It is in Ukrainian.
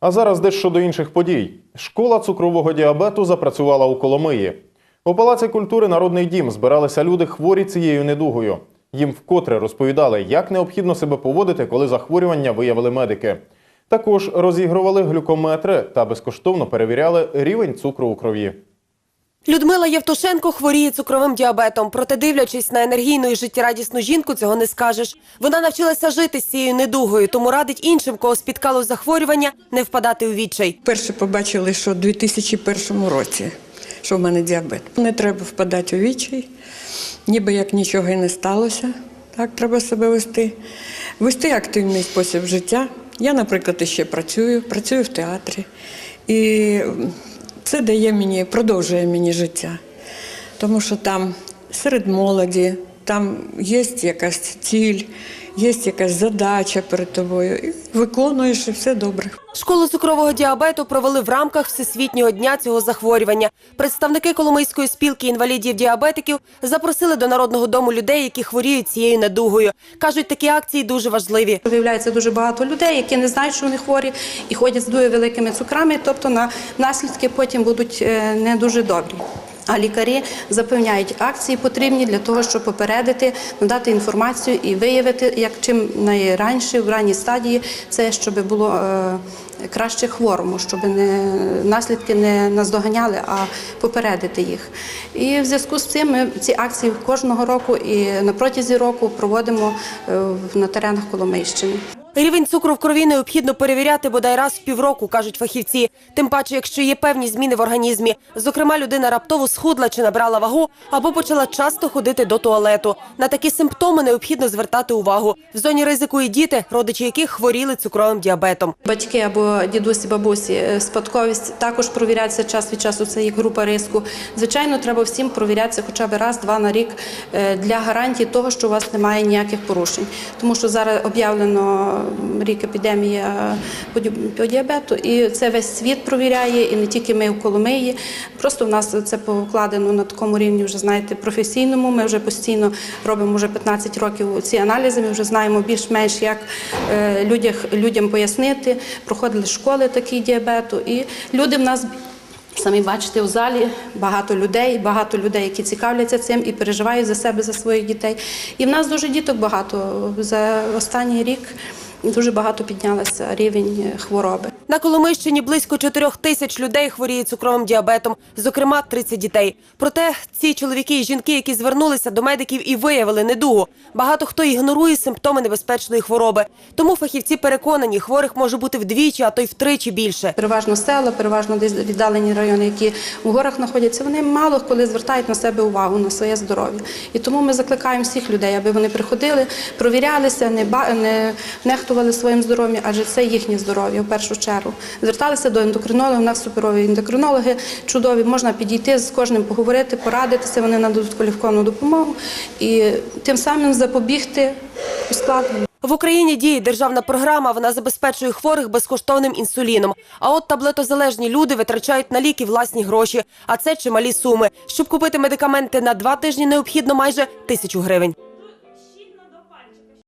А зараз дещо до інших подій. Школа цукрового діабету запрацювала у Коломиї. У Палаці культури Народний дім збиралися люди хворі цією недугою. Їм вкотре розповідали, як необхідно себе поводити, коли захворювання виявили медики. Також розігрували глюкометри та безкоштовно перевіряли рівень цукру у крові. Людмила Євтушенко хворіє цукровим діабетом. Проте, дивлячись на енергійну і життєрадісну жінку, цього не скажеш. Вона навчилася жити з цією недугою, тому радить іншим, кого спіткало захворювання, не впадати у відчай. Перше побачили, що у 2001 році, що в мене діабет. Не треба впадати у відчай, ніби як нічого і не сталося. Так треба себе вести. Вести активний спосіб життя. Я, наприклад, ще працюю, працюю в театрі. І це дає мені, продовжує мені життя. Тому що там серед молоді, там є якась ціль, є якась задача перед тобою. І виконуєш, і все добре. Школу цукрового діабету провели в рамках Всесвітнього дня цього захворювання. Представники Коломийської спілки інвалідів-діабетиків запросили до народного дому людей, які хворіють цією недугою. кажуть, такі акції дуже важливі. Виявляється дуже багато людей, які не знають, що вони хворі, і ходять з дуже великими цукрами, тобто на наслідки потім будуть е, не дуже добрі. А лікарі запевняють, акції потрібні для того, щоб попередити, надати інформацію і виявити, як чим найраніше в ранній стадії, це щоб було е, краще хворому, щоб не наслідки не наздоганяли, а попередити їх. І в зв'язку з цим ми ці акції кожного року і на протязі року проводимо е, на теренах Коломийщини. Рівень цукру в крові необхідно перевіряти бодай раз в півроку, кажуть фахівці. Тим паче, якщо є певні зміни в організмі. Зокрема, людина раптово схудла чи набрала вагу або почала часто ходити до туалету. На такі симптоми необхідно звертати увагу. В зоні ризику і діти, родичі яких хворіли цукровим діабетом. Батьки або дідусі, бабусі, е, спадковість також провіряться час від часу. Це їх група риску. Звичайно, треба всім провірятися хоча б раз-два на рік е, для гарантії того, що у вас немає ніяких порушень. Тому що зараз об'явлено рік епідемії по діабету, і це весь світ провіряє, і не тільки ми в Коломиї. Просто в нас це покладено на такому рівні, вже знаєте, професійному. Ми вже постійно робимо вже 15 років ці аналізи. Ми вже знаємо більш-менш, як е, людям пояснити. Проходили школи такі діабету, і люди в нас. Самі бачите, у залі багато людей, багато людей, які цікавляться цим і переживають за себе, за своїх дітей. І в нас дуже діток багато. За останній рік дуже багато піднялася рівень хвороби. На Коломийщині близько 4 тисяч людей хворіють цукровим діабетом, зокрема 30 дітей. Проте ці чоловіки і жінки, які звернулися до медиків і виявили недугу, багато хто ігнорує симптоми небезпечної хвороби. Тому фахівці переконані, хворих може бути вдвічі, а то й втричі більше. Переважно села, переважно віддалені райони, які в горах знаходяться, вони мало коли звертають на себе увагу, на своє здоров'я. І тому ми закликаємо всіх людей, аби вони приходили, провірялися, не нехтували своїм здоров'ям, адже це їхнє здоров'я в першу чергу. Зверталися до ендокринолога, у нас суперові ендокринологи чудові, можна підійти з кожним поговорити, порадитися, вони нададуть кваліфіковану допомогу і тим самим запобігти ускладненню. В Україні діє державна програма. Вона забезпечує хворих безкоштовним інсуліном. А от таблетозалежні люди витрачають на ліки власні гроші. А це чималі суми. Щоб купити медикаменти на два тижні, необхідно майже тисячу гривень.